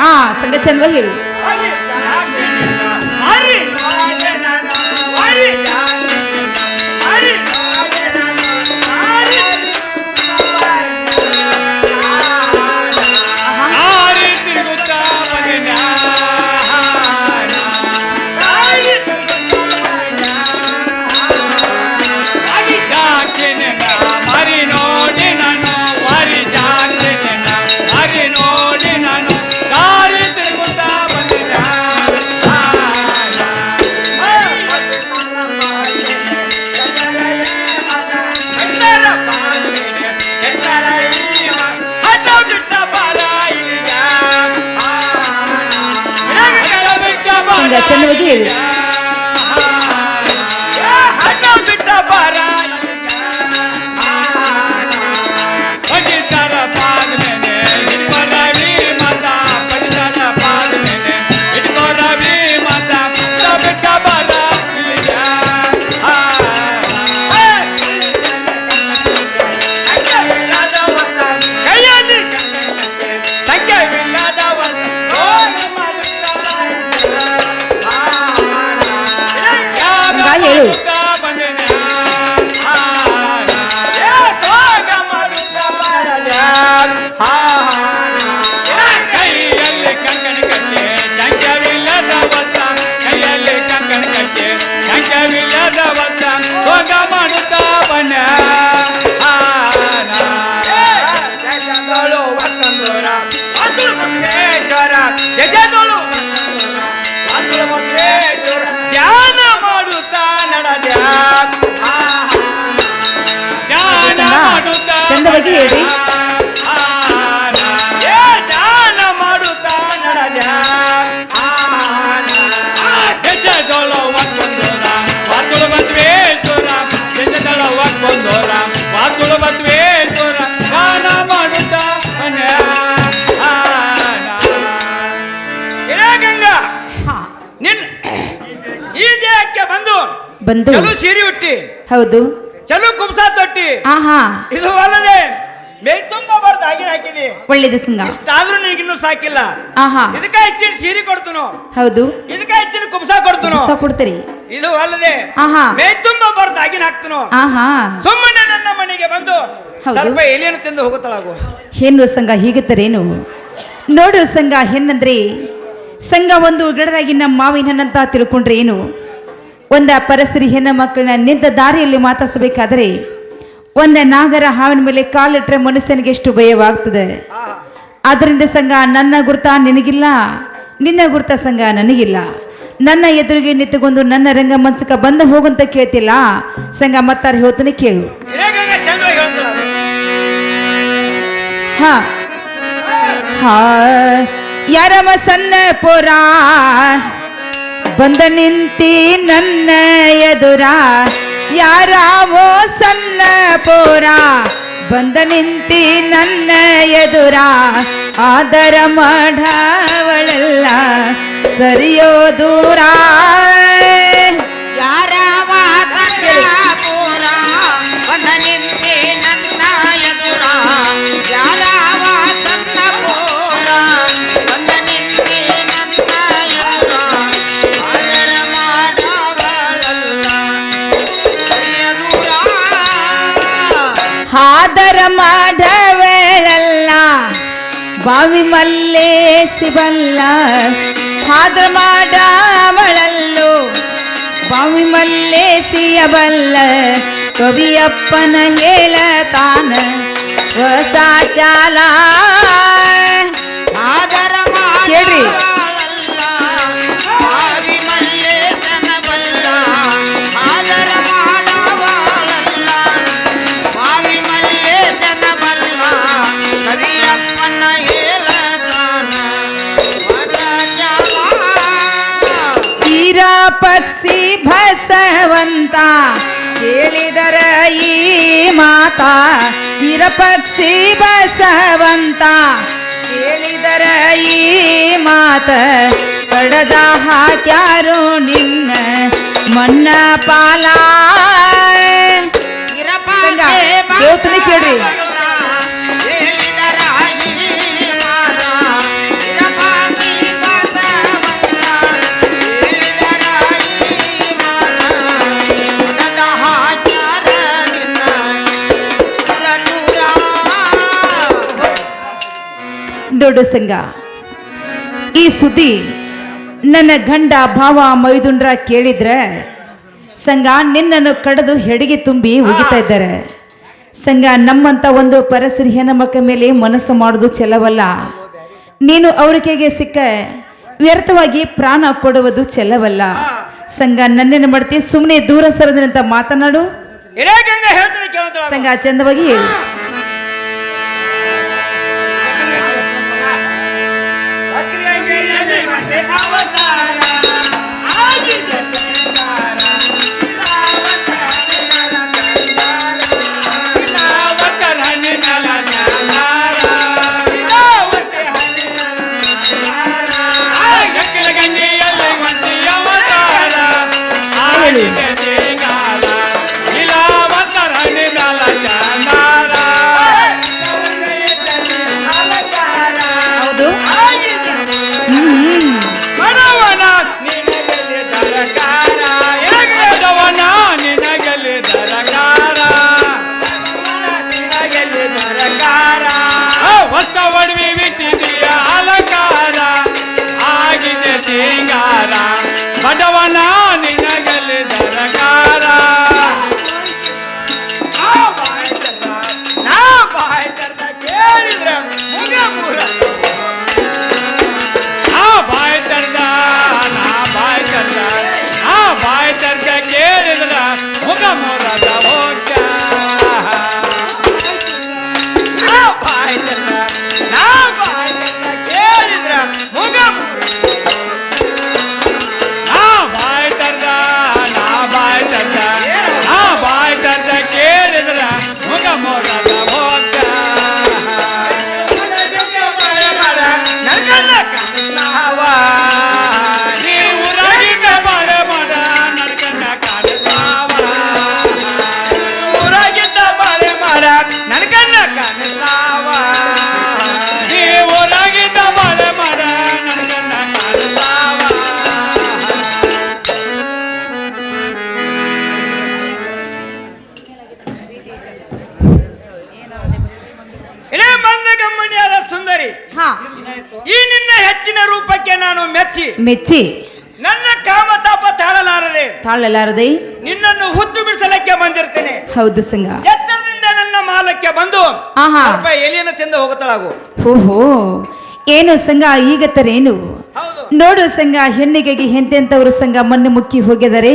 ಆ ಸಂಘ ಚಂದ ಹೇಳು ಚಂದವಾಗಿ ಹೇಳು ಈ ಹೇಳಿ ಬಂದು ಬಂದು. ಚಲು ಸೀರೆ ಹುಟ್ಟಿ ಹೌದು. ಚಲು ಕುಬ್ಸ ತೊಟ್ಟಿ. ಆಹಾ. ಇದು ಅಲ್ಲದೆ ಮೇ ತುಂಬಬಾರ್ದು ಹಾಗೆ ಹಾಕಿದಿ. ಒಳ್ಳೇದು ಸಂಘ ಇಷ್ಟಾದ್ರೂ ನಿನಗಿನ್ನೂ ಸಾಕಿಲ್ಲ. ಆಹಾ. ಇದಕ್ಕ ಹೆಚ್ಚಿನ ಸೀರೆ ಕೊಡ್ತನು. ಹೌದು. ಇದಕ್ಕ ಹೆಚ್ಚಿನ ಕುಬ್ಸ ಕೊಡ್ತನು. ಹೊಸ ಕೊಡ್ತೀರಿ. ಇದು ಅಲ್ಲದೆ ಆಹಾ. ಮೇ ತುಂಬಬಾರ್ದು ಹಾಗೆ ಹಾಕ್ತನು. ಆಹಾ. ಸುಮ್ಮನೆ ನನ್ನ ಮನೆಗೆ ಬಂದು ಹೌದು. ಸ್ವಲ್ಪ ಎಲೆಯನ್ನು ತಿಂದು ಹೋಗುತ್ತಳಾಗು ಹೆಣ್ಣು ಸಂಘ ಹೀಗುತ್ತರೇನು? ನೋಡು ಸಂಘ ಹೆಣ್ಣಂದ್ರೆ ಸಂಘ ಒಂದು ಗಿಡದಾಗಿನ ಮಾವಿನ ಹಣ್ಣಂತ ತಿಳ್ಕೊಂಡ್ರೆ ಏನು ಒಂದ ಪರಸ್ತ್ರೀ ಹೆಣ್ಣು ಮಕ್ಕಳನ್ನ ನಿಂತ ದಾರಿಯಲ್ಲಿ ಮಾತಾಡಿಸಬೇಕಾದ್ರೆ ಒಂದ ನಾಗರ ಹಾವಿನ ಮೇಲೆ ಕಾಲಿಟ್ರೆ ಮನುಷ್ಯನಿಗೆ ಎಷ್ಟು ಭಯವಾಗ್ತದೆ? ಆದ್ದರಿಂದ ಸಂಘ ನನ್ನ ಗುರ್ತ ನಿನಗಿಲ್ಲ. ನಿನ್ನ ಗುರ್ತ ಸಂಘ ನನಗಿಲ್ಲ. ನನ್ನ ಎದುರಿಗೆ ನಿಂತುಕೊಂಡು ನನ್ನ ರಂಗ ಮನ್ಸಕ ಬಂದ ಹೋಗಂತ ಕೇಳ್ತಿಲ್ಲ. ಸಂಘ ಮತ್ತಾರ ಹೇಳ್ತಾನೆ ಕೇಳು. ಹಾ. ಹಾ. ಯಾರವ ಸಣ್ಣ ಪುರ? ಬಂದ ನಿಂತಿ ನನ್ನ ಎದುರ. ಯಾರಾವೋ ಸಣ್ಣ ಪೋರ ಬಂದ ನಿಂತಿ ನನ್ನ ಎದುರ. ಆದರ ಮಾಡವಳೆಲ್ಲ ಸರಿಯೋ ದೂರ. ಬಾವಿ ಮಲ್ಲೆ ಸಿಬಲ್ಲ ಹಾದರ ಮಾಡವಳಲ್ಲು ಬಾವಿ ಮಲ್ಲೆ ಸಿಯಬಲ್ಲ ಕವಿಯಪ್ಪನ ಹೇಳತಾನ ಹೊಸ ಚಾಲ ಪಕ್ಷಿ ಬಸವಂತ ಕೇಳಿದರ ಈ ಮಾತಾ ಇರ ಪಕ್ಷಿ ಬಸವಂತ ಕೇಳಿದರ ಈ ಮಾತ ಕಡದ ಹಾಕ್ಯಾರು ನಿನ್ನ ಮನ್ನ ಪಾಲ ನೋಡು ಸಂಘ. ಈ ಸುದ್ದಿ ನನ್ನ ಗಂಡ ಭಾವ ಮೈದುಂಡ್ರ ಕೇಳಿದ್ರೆ ಸಂಘ ನಿನ್ನನ್ನು ಕಡದು ಹೆಡಿಗೆ ತುಂಬಿ ಹೋಗಿತಾ ಇದ್ದಾರೆ. ಸಂಘ ನಮ್ಮಂತ ಒಂದು ಪರಸ್ತ್ರೀ ಹೆಣ್ಣಮಕ್ಕ ಮೇಲೆ ಮನಸ್ಸು ಮಾಡೋದು ಚೆಲ್ಲವಲ್ಲ. ನೀನು ಅವರಿಕೆಗೆ ಸಿಕ್ಕ ವ್ಯರ್ಥವಾಗಿ ಪ್ರಾಣ ಕೊಡುವುದು ಚೆಲ್ಲವಲ್ಲ. ಸಂಘ ನನ್ನೇನು ಮಾಡ್ತಿ ಸುಮ್ಮನೆ ದೂರ ಸರದಂತ ಮಾತನಾಡು. ಸಂಘ ಚಂದವಾಗಿ ಹೇಳು. ಹೌದು देगा ಈ ನಿನ್ನ ಹೆಚ್ಚಿನ ರೂಪಕ್ಕೆ ನಾನು ಮೆಚ್ಚಿ. ಮೆಚ್ಚಿ. ನನ್ನ ಕಾಮ ತಾಪ ತಾಳಲಾರದೆ. ತಾಳಲಾರದೆ. ನಿನ್ನನ್ನು ಹುತ್ತು ಬಿಡಿಸಲಕ್ಕೆ ಬಂದಿರ್ತೇನೆ. ಹೌದು ಸಂಘ ಎತ್ತರದಿಂದ ನನ್ನ ಮಾಲಕ್ಕೆ ಬಂದು ಆಹಾ. ಎಲಿಯನ್ನು ತಿಂದು ಹೋಗುತ್ತಳಾಗು. ಓಹೋ. ಏನು ಸಂಘ ಈಗ ತರೇನು? ನೋಡು ಸಂಘ ಹೆಣ್ಣಿಗೆಗೆ ಎಂತೆಂಥವ್ರ ಸಂಘ ಮಣ್ಣು ಮುಕ್ಕಿ ಹೋಗಿದರೆ?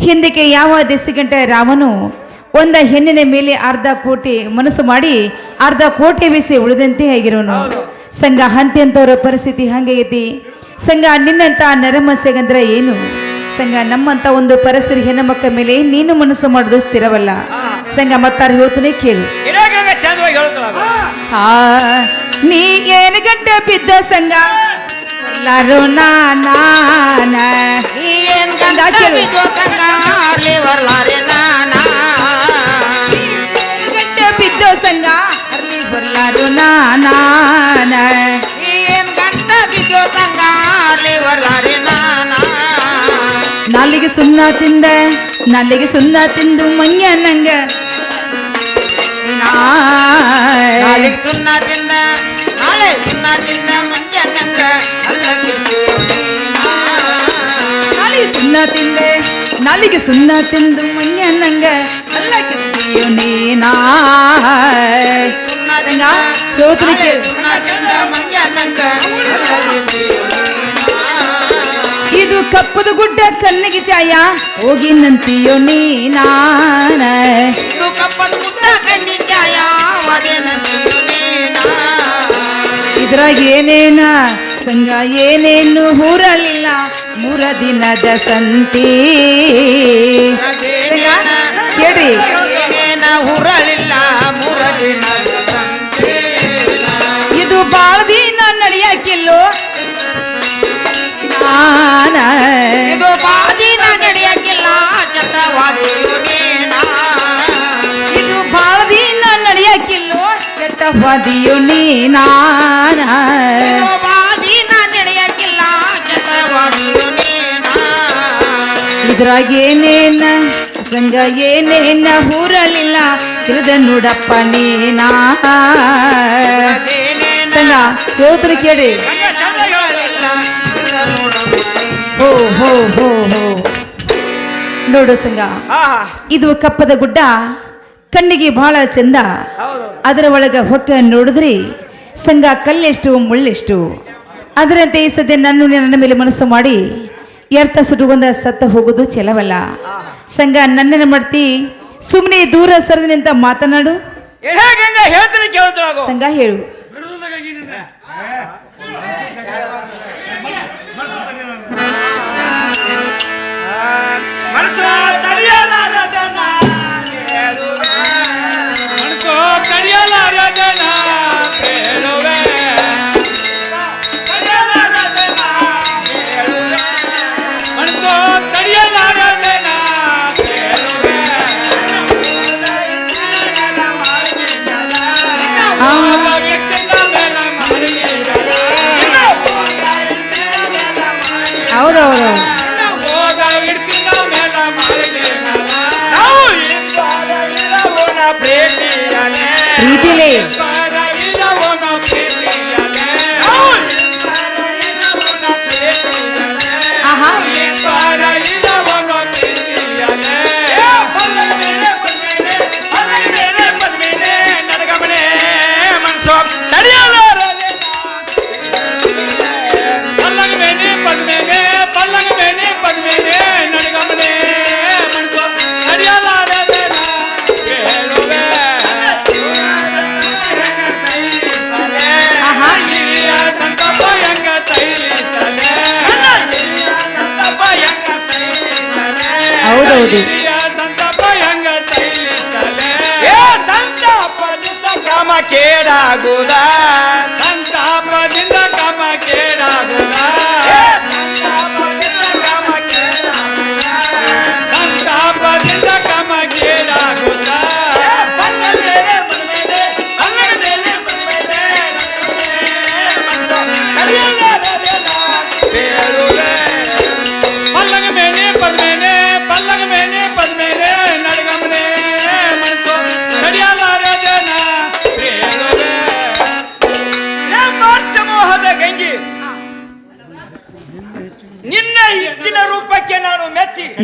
ಹಿಂದಕ್ಕೆ ಯಾವ ದಿಸಿಗಂಟೆ ರಾಮನು? ಒಂದ ಹೆಣ್ಣಿನ ಮೇಲೆ ಅರ್ಧ ಕೋಟಿ ಮನಸ್ಸು ಮಾಡಿ ಅರ್ಧ ಕೋಟಿ ಬಿಸಿ ಉಳಿದಂತೆ ಆಗಿರೋನು. ಸಂಘ ಹಂತೆಂಥವ್ರ ಪರಿಸ್ಥಿತಿ ಹಂಗೈತಿ ಸಂಘ ನಿನ್ನಂತ ನರಮಸ್ಯಗಂದ್ರೆ ಏನು? ಸಂಘ ನಮ್ಮಂತ ಒಂದು ಪರಿಸರ ಹೆಣ್ಣಮಕ್ಕ ಮೇಲೆ ನೀನು ಮನಸ್ಸು ಮಾಡೋದು ಸ್ಥಿರವಲ್ಲ. ಸಂಘ ಮತ್ತಾರು ಹೇಳ್ತಾನೆ ಕೇಳು. ನೀ ಏನು ಗಂಟೆ ಬಿದ್ದ ಸಂಘ? ಎಲ್ಲರೂ ನಾನ ಸುಣ್ಣ ತಿಂದ ನಾಲಿಗೆ ಸುಣ್ಣ ತಿಂದು ಮಂಗ್ಯ ನಂಗ ನಾಳೆ ಸುಣ್ಣ ತಿಂದ ನಾಳೆ ಸುಣ್ಣ ತಿಂದ ಮಂಜ ನಂಗ ಅಲ್ಲಕ್ಕೆ ನಾಲಿಗೆ ಸುಣ್ಣ ತಿಂದೆ ನಾಲಿಗೆ ಸುಣ್ಣ ತಿಂದು ಮಂಗ್ಯ ನಂಗ ಅಲ್ಲ ಕಿಸ್ತಿಯೋ ನೀನಾ ಸುಣ್ಣ ಸಂಘ ಹೇಳ್ತೀನಿ ಕೇಳು ಸುಣ್ಣ ತಿಂದ ಮಂಜ ನಂಗ ಅಲ್ಲಕ್ಕೆ ಇದು ಕಪ್ಪದ ಗುಡ್ಡ ಕಣ್ಣಿಗೆ ಚಾಯ. ಹೋಗಿ ನಂತಿಯೋ ನೀನ. ಇದು ಕಪ್ಪದ ಗುಡ್ಡ ವದೇನ ನೀನಾ. ಇದ್ರಾಗ ಏನೇನ? ಸಂಘ ಏನೇನು? ಹೂರಲಿಲ್ಲ ಮೂರ ದಿನದ ಸಂತಿ. ಕೇಳ್ರಿ. ಕೆಟ್ಟವಾದಿಯೋ ನೀನಾನ ಇದ್ರಾಗೇನೇನ ಬಾದಿನ ನಡೆಯಕ್ಕಿಲ್ಲ ಇದ್ರಾಗ ಏನೇನ ಸಂಗ ಏನೇನ ಹೂರಲಿಲ್ಲ ತಿಳಿದ ನೋಡಪ್ಪ ನೀನಾ ಸಂಗ ಹೇಳ್ತಾರೆ ಕೇಳಿ. ಹೋ ಹೋ ಹೋ ಹೋ. ನೋಡು ಸಂಗ ಇದು ಕಪ್ಪದ ಗುಡ್ಡ. ಕಣ್ಣಿಗೆ ಬಹಳ ಚಂದ. ಅದರ ಒಳಗೆ ಹೊಕ್ಕ ನೋಡಿದ್ರಿ ಸಂಘ ಕಲ್ಲೆಷ್ಟು ಮುಳ್ಳೆಷ್ಟು. ಅದರಂತೆ ಈ ಸದ್ಯ ನನ್ನ ನನ್ನ ಮೇಲೆ ಮನಸ್ಸು ಮಾಡಿ ಎರ್ತ ಬಂದ ಸತ್ತ ಹೋಗೋದು ಚೆಲವಲ್ಲ ಸಂಘ ನನ್ನನ್ನು ಮಾಡ್ತಿ ಸುಮ್ಮನೆ ದೂರ ಸರಿದ ನಿಂತ ಮಾತನಾಡು ಸಂಘ ಹೇಳು.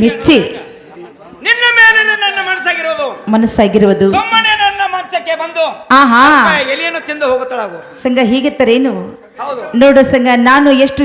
ಮೆಚ್ಚಿ ನಿನ್ನ ಮೇಲೆ ನನ್ನ ಮನಸ್ಸಾಗಿರೋದು. ಮನಸ್ಸಾಗಿರುವುದು. ಸುಮ್ಮನೆ ನನ್ನ ಮಂಚಕ್ಕೆ ಬಂದು ಆಹಾ. ಎಲೆಯನ್ನು ತಿಂದು ಹೋಗುತ್ತಳಾಗು. ಸಂಘ ಹೀಗಿತ್ತರೇನು? ಹೌದು. ನೋಡು ಸಂಘ ನಾನು ಎಷ್ಟು